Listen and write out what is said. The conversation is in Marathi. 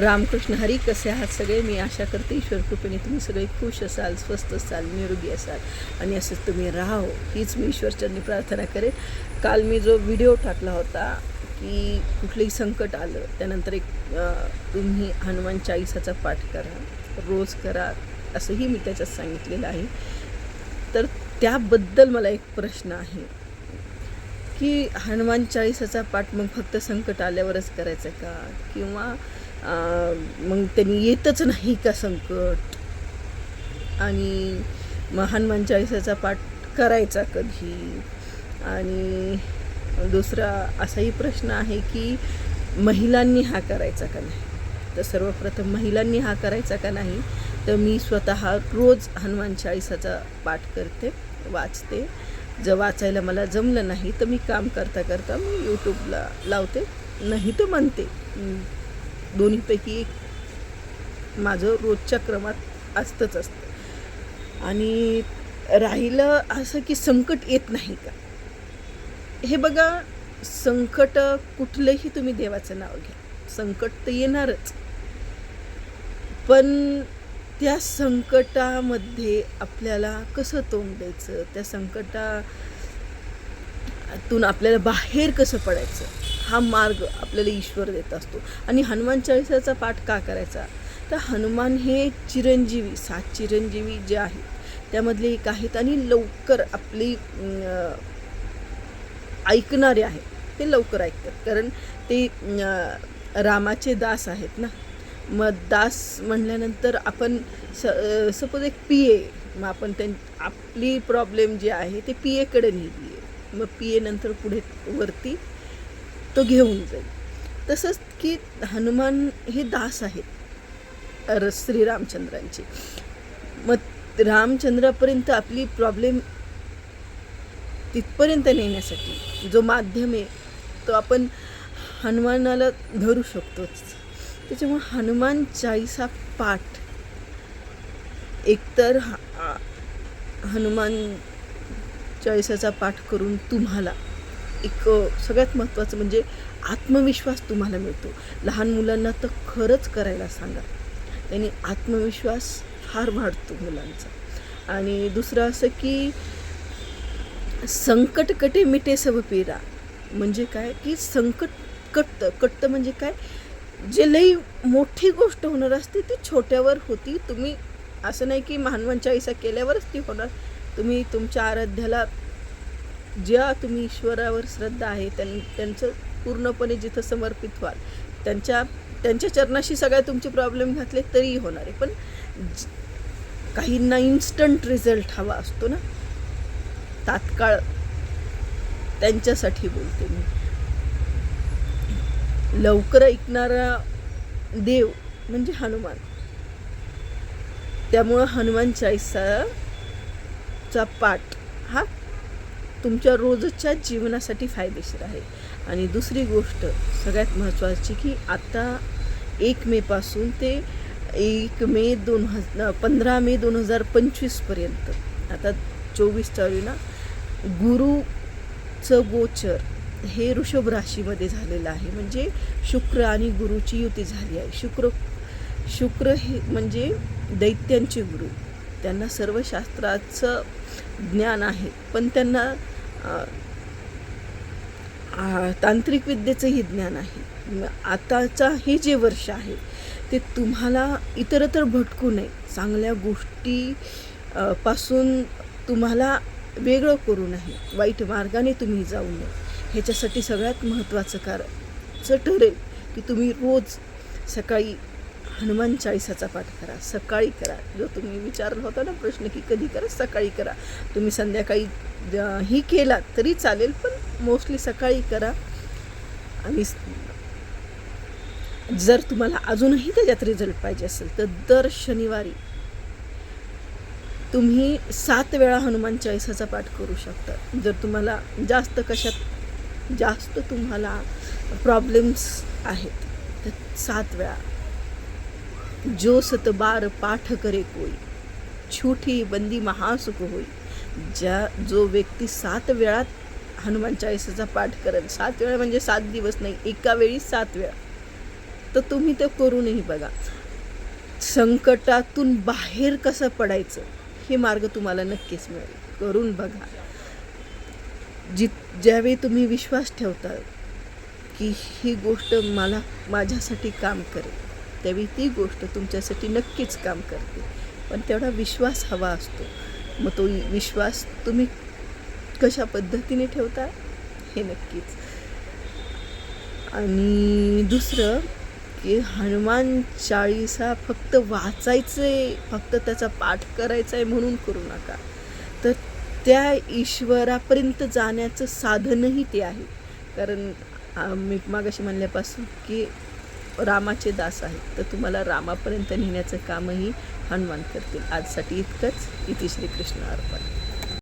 रामकृष्ण हरी कसे आहात सगळे? मी आशा करते ईश्वर कृपेने तुम्ही सगळे खुश असाल स्वस्त असाल निरोगी असाल. आणि असंच तुम्ही राहो हीच मी ईश्वरचरणी प्रार्थना करेन. काल मी जो व्हिडिओ टाकला होता की कुठलंही संकट आलं त्यानंतर एक तुम्ही हनुमान चाळीसाचा पाठ करा रोज करा असंही मी त्याच्यात सांगितलेलं आहे. तर त्याबद्दल मला एक प्रश्न आहे की हनुमान चाळीसाचा पाठ मग फक्त संकट आल्यावरच करायचं का? किंवा मग त्यांनी येतच नाही का संकट? आणि मग हनुमान चाळीसाचा पाठ करायचा कधी? आणि दुसरा असाही प्रश्न आहे की महिलांनी हा करायचा का नाही? तर सर्वप्रथम महिलांनी हा करायचा का नाही? तर मी स्वतः रोज हनुमान चाळीसाचा पाठ करते वाचते. जर वाचायला मला जमलं नाही तर मी काम करता करता मी यूट्यूबला लावते. नाही तर म्हणते. दोन्हीपैकी एक माझं रोजच्या क्रमात असतंच असतं. आणि राहिलं असं की संकट येत नाही का? हे बघा संकट कुठलंही तुम्ही देवाचं नाव घ्या. संकट तर येणारच. पण त्या संकटामध्ये आपल्याला कसं तोंड द्यायचं? त्या संकटा संकटातून आपल्याला बाहेर कसं पडायचं? हा मार्ग आपल्याला ईश्वर देत असतो. आणि हनुमान चाळीसाचा पाठ का करायचा? तर हनुमान हे चिरंजीवी सात चिरंजीवी जे आहेत त्यामधले एक आहेत आणि लवकर आपली ऐकणारे आहेत. ते लवकर ऐकतात. कारण ते रामाचे दास आहेत ना. मग दास म्हणल्यानंतर आपण स सपोज एक पी ए मग आपण त्यां आपली प्रॉब्लेम जी आहे ते पी एकडे नेली. मग पी एनंतर पुढे वरती तो घेऊन जाईल. तसंच की हनुमान हे दास आहेत र श्रीरामचंद्रांचे. मग रामचंद्रापर्यंत आपली प्रॉब्लेम तिथपर्यंत नेण्यासाठी जो माध्यम आहे तो आपण हनुमानाला धरू शकतोच. त्याच्यामुळे हनुमान चाळीसा पाठ एकतर ह- हनुमान चाळीसाचा पाठ करून तुम्हाला एक सगळ्यात महत्त्वाचं म्हणजे आत्मविश्वास तुम्हाला मिळतो. लहान मुलांना तर खरंच करायला सांगा. त्यांनी आत्मविश्वास फार वाढतो मुलांचा. आणि दुसरं असं की संकट कटे मिटे सब पेरा म्हणजे काय? की संकट कटतं कटतं म्हणजे काय? जे लई मोठी गोष्ट होणार असते ती छोट्यावर होती. तुम्ही असं नाही की हनुमान चाळीसा केल्यावरच ती होणार. तुम्ही तुमच्या आराध्याला ज्या तुम्ही ईश्वरावर श्रद्धा आहे त्यां त्यांचं पूर्णपणे जिथं समर्पित व्हाल त्यांच्या त्यांच्या चरणाशी सगळ्या तुमचे प्रॉब्लेम घातले तरीही होणार आहे. पण काहींना इन्स्टंट रिझल्ट हवा असतो ना? तात्काळ त्यांच्यासाठी बोलते मी. लवकर ऐकणारा देव म्हणजे हनुमान. त्यामुळं हनुमान रोजचा पाठ हा तुमच्या रोजच्या जीवनासाठी फायदेशीर आहे. आणि दुसरी गोष्ट सगळ्यात महत्त्वाची की आता एक मेपासून ते एक मे दोन हजार पंधरा मे दोन हजार पंचवीसपर्यंत आता चोवीस तारीना गुरुचं गोचर हे ऋषभ राशीमध्ये झालेलं आहे. म्हणजे शुक्र आणि गुरुची युती झाली आहे. शुक्र शुक्र हे म्हणजे दैत्यांचे गुरु. त्यांना सर्व शास्त्राचं ज्ञान आहे. पण त्यांना तांत्रिक विद्येचंही ज्ञान आहे. आताचा हे जे वर्ष आहे ते तुम्हाला इतरत्र भटकू नये. चांगल्या गोष्टी पासून तुम्हाला वेगळं करू नये. वाईट मार्गाने तुम्ही जाऊ नये. ह्याच्यासाठी सगळ्यात महत्त्वाचं कारचं ठरेल की तुम्ही रोज सकाळी हनुमान चाळीसाचा पाठ करा सकाळी करा. जो तुम्ही विचारला होता ना प्रश्न की कधी करा सकाळी करा. तुम्ही संध्याकाळी ही केला तरी चालेल पण मोस्टली सकाळी करा. आणि जर तुम्हाला अजूनही त्याच्यात रिझल्ट पाहिजे असेल तर दर शनिवारी तुम्ही सात वेळा हनुमान चाळीसाचा पाठ करू शकता. जर तुम्हाला जास्त कशात जास्त तुम्हाला प्रॉब्लेम्स आहेत तर सात वेळा. जो सतबार पाठ करे कोई छोटी बंदी महासुख होई। ज्या जो व्यक्ती सात वेळात हनुमान चाळीसाचा पाठ करेल सात वेळा म्हणजे सात दिवस नाही एका वेळी सात वेळा तर तुम्ही ते करूनही बघा. संकटातून बाहेर कसं पडायचं हे मार्ग तुम्हाला नक्कीच मिळेल. करून बघा. जि ज्यावेळी तुम्ही विश्वास ठेवता की ही गोष्ट मला माझ्यासाठी काम करेल. त्यावेळी ती गोष्ट तुमच्यासाठी नक्कीच काम करते. पण तेवढा विश्वास हवा असतो. मग तो विश्वास तुम्ही कशा पद्धतीने ठेवता? हे नक्कीच. आणि दुसरं की हनुमान चाळीसा फक्त वाचायचे फक्त त्याचा पाठ करायचा आहे म्हणून करू नका. तर त्या ईश्वरापर्यंत जाण्याचं साधनही ते आहे. कारण मी मागाशी म्हणल्यापासून की रामाचे दास आहेत. तर तुम्हाला रामापर्यंत नेण्याचं कामही हनुमान करतील. आजसाठी इतकंच. इति श्रीकृष्ण अर्पण.